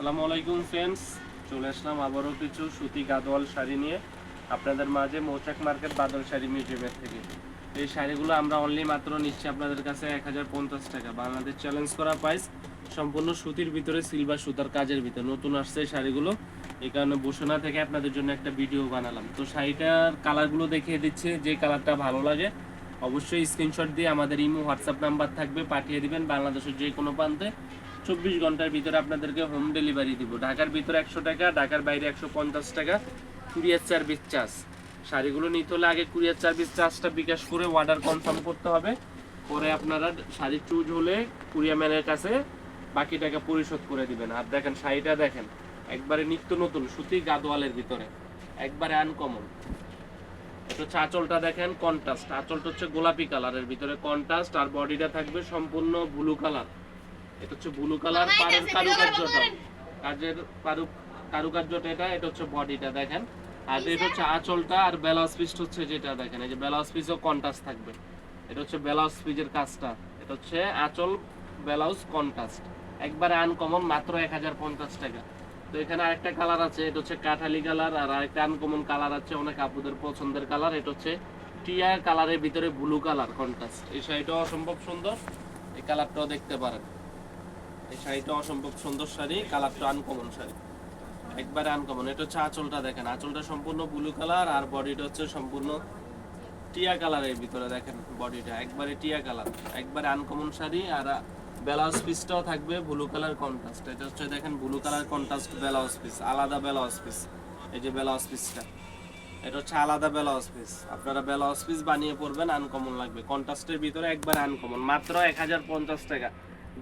আসসালামু আলাইকুম ফ্রেন্ডস চলে আসলাম আবারও কিছু সুতি গাদোয়াল শাড়ি নিয়ে আপনাদের মাঝে মৌচাক মার্কেট বাদল শাড়ি মিউজিয়ামের থেকে। এই শাড়িগুলো আমরা অনলি মাত্র নিচ্ছি আপনাদের কাছে এক হাজার পঞ্চাশ টাকা। বাংলাদেশ চ্যালেঞ্জ করা প্রাইস সম্পূর্ণ সুতির ভিতরে সিলভার সুতার কাজের ভিতরে। নতুন আসছে এই শাড়িগুলো। এই কারণে বসুনা থেকে আপনাদের জন্য একটা ভিডিও বানালাম। তো শাড়িটার কালারগুলো দেখিয়ে দিচ্ছে, যে কালারটা ভালো লাগে, অবশ্যই স্ক্রিনশট দিয়ে আমাদের ইমো হোয়াটসঅ্যাপ নাম্বার থাকবে, পাঠিয়ে দিবেন বাংলাদেশের যে কোনো প্রান্তে। চব্বিশ ঘণ্টার ভিতরে আপনাদেরকে হোম ডেলিভারি দিব। ঢাকার ভিতরে একশো টাকা, ঢাকার বাইরে একশো পঞ্চাশ টাকা। কুরিয়ার সার্ভিস চার্জ শাড়িগুলো নিতে হলে আগে কুরিয়ার সার্ভিস চার্জটা বিকাশ করে অর্ডার কনফার্ম করতে হবে। পরে আপনারা শাড়ি চুজ হলে কুরিয়ার ম্যানের কাছে বাকি টাকা পরিশোধ করে দিবেন। আর দেখেন, শাড়িটা দেখেন, একবারে নিত্য নতুন, সুতি গাদোয়ালের ভিতরে। একবারে আনকমন হচ্ছে আঁচলটা দেখেন কন্ট্রাস্ট আঁচলটা হচ্ছে গোলাপি কালারের ভিতরে কন্ট্রাস্ট আর বডিটা থাকবে সম্পূর্ণ ব্লু কালার এটা হচ্ছে ব্লু কালার পাড়ের কারুকার্যটা কাজের কারু কারুকার্যটা এটা এটা হচ্ছে বডিটা দেখেন। আর এটা হচ্ছে আঁচলটা আর ব্লাউজ পিস হচ্ছে যেটা দেখেন এই যে ব্লাউজ পিসও কন্ট্রাস্ট থাকবে। এটা হচ্ছে ব্লাউজ পিসের কাজটা। এটা হচ্ছে আঁচল ব্লাউজ কন্ট্রাস্ট একবারে আনকমন মাত্র এক হাজার পঞ্চাশ টাকা। তো এখানে আরেকটা কালার আছে এটা হচ্ছে কাঠালি কালার আর আরেকটা আনকমন কালার আছে অনেক আপুদের পছন্দের কালার এটা হচ্ছে টিয়া কালারের ভিতরে ব্লু কালার কন্ট্রাস্ট এই শাড়িটাও অসম্ভব সুন্দর। এই কালারটাও দেখতে পারেন। এই শাড়িটা অসম্ভব সুন্দর শাড়ি, কালারটা আনকমন শাড়ি। একবারে আনকমন এটা হচ্ছে আঁচলটা দেখেন। আঁচলটা সম্পূর্ণ ব্লু কালার আর বডিটা হচ্ছে সম্পূর্ণ টিয়া কালারের ভিতরে দেখেন বডিটা একবারে টিয়া কালার একবারে আনকমন শাড়ি আর ব্লাউজ পিসটাও থাকবে ব্লু কালার কন্ট্রাস্ট এটা হচ্ছে দেখেন blue colour contrast blouse piece আলাদা ব্লাউজ পিস এই যে ব্লাউজ পিসটা এটা হচ্ছে আলাদা ব্লাউজ পিস আপনারা ব্লাউজ পিস বানিয়ে পড়বেন আনকমন লাগবে। কন্ট্রাস্টের ভিতরে একবার আনকমন মাত্র এক হাজার পঞ্চাশ টাকা।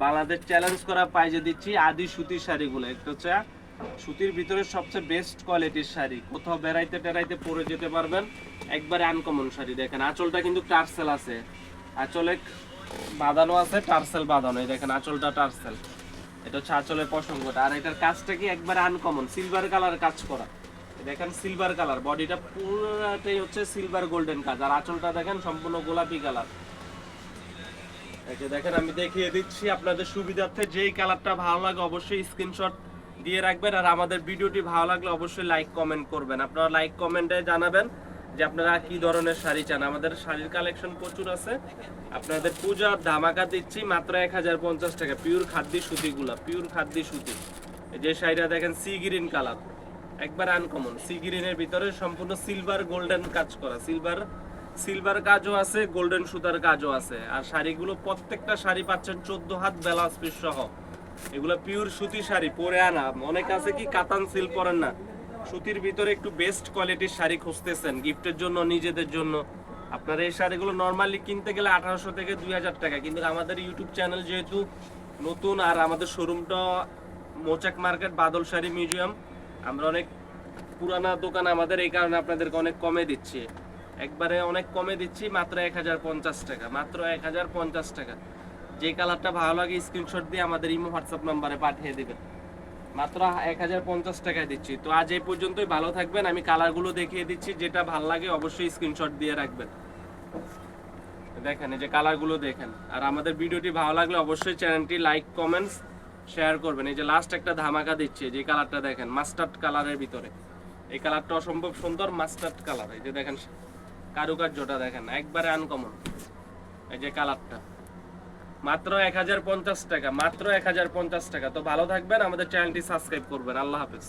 বাংলাদেশ চ্যালেঞ্জ করা পাইজে দিচ্ছি আদি সুতির শাড়িগুলো। একটা হচ্ছে সুতির ভিতরে সবচেয়ে বেস্ট কোয়ালিটির শাড়ি। কোথাও বেড়াইতে টেরাইতে পরে যেতে পারবেন, একবারে আনকমন শাড়ি দেখেন। আঁচলটা কিন্তু টার্সেল আছে। আঁচলে বাঁধানো আছে, টার্সেল বাঁধানো। দেখেন আঁচলটা টার্সেল। এটা হচ্ছে আঁচলের প্রসঙ্গটা। আর এটার কাজটা কি? একবারে আনকমন সিলভার কালার কাজ করা। দেখেন সিলভার কালার বডিটা পুরোটাই হচ্ছে সিলভার গোল্ডেন কাজ। আর আঁচলটা দেখেন সম্পূর্ণ গোলাপি কালার দেখেন, আমি দেখিয়ে দিচ্ছি আপনাদের সুবিধার্থে যেই কালারটা ভালো লাগে অবশ্যই স্ক্রিনশট দিয়ে রাখবেন। আর আমাদের ভিডিওটি ভালো লাগলে অবশ্যই লাইক কমেন্ট করবেন। আপনারা লাইক কমেন্টে জানাবেন যে আপনারা কি ধরনের শাড়ি চান। আমাদের শাড়ির কালেকশন প্রচুর আছে। আপনাদের ধামাকা দিচ্ছি মাত্র এক হাজার পঞ্চাশ টাকা। পিওর খাদ্যি সুতিগুলা পিওর খাদ্যি সুতি। যে শাড়িটা দেখেন সি গ্রিন কালার একবার আনকমন সি গ্রিনের ভিতরে সম্পূর্ণ সিলভার গোল্ডেন কাজ করা। সিলভার সিলভার কাজও আছে গোল্ডেন সুতার কাজও আছে। আর শাড়িগুলো প্রত্যেকটা শাড়ি পাচ্ছেন চোদ্দ হাত পিস সহ। এগুলো পিওর সুতি শাড়ি, পরে আনা। অনেক আছে কি, কাতান সিল পরেন না। সুতির ভিতরে একটু বেস্ট কোয়ালিটির শাড়ি খুঁজতেছেন, গিফটের জন্য, নিজেদের জন্য। আপনার এই শাড়িগুলো নর্মালি কিনতে গেলে আঠারোশো থেকে দুই হাজার টাকা। কিন্তু আমাদের ইউটিউব চ্যানেল যেহেতু নতুন, আর আমাদের শোরুমটা মোচাক মার্কেট, বাদল শাড়ি মিউজিয়াম, আমরা অনেক পুরানা দোকান আমাদের এই কারণে আপনাদেরকে অনেক কমে দিচ্ছি। একবারে অনেক কমে দিচ্ছি, মাত্র এক হাজার পঞ্চাশ টাকা, মাত্র এক হাজার পঞ্চাশ টাকা। যে কালারটা ভালো লাগে স্ক্রিনশট দিয়ে আমাদের ইমো হোয়াটসঅ্যাপ নাম্বারে পাঠিয়ে দিবেন। মাত্র এক হাজার পঞ্চাশ টাকায় দিচ্ছি। তো আজ এই পর্যন্তই, ভালো থাকবেন। আমি কালারগুলো দেখিয়ে দিচ্ছি, যেটা ভালো লাগে অবশ্যই স্ক্রিনশট দিয়ে রাখবেন। দেখেন, এই যে কালারগুলো দেখেন। আর আমাদের ভিডিওটি ভালো লাগলে অবশ্যই চ্যানেলটি লাইক, কমেন্টস, শেয়ার করবেন। এই যে লাস্ট একটা ধামাকা দিচ্ছে যে কালারটা দেখেন মাস্টার্ড কালারের ভিতরে। এই কালারটা অসম্ভব সুন্দর মাস্টার্ড কালার এই যে দেখেন। কারুকার্যটা দেখেন, একবারে আনকমন এই যে কালারটা। মাত্র এক হাজার পঞ্চাশ টাকা, মাত্র এক হাজার পঞ্চাশ টাকা। তো ভালো থাকবেন, আমাদের চ্যানেলটি সাবস্ক্রাইব করবেন। আল্লাহ হাফেজ।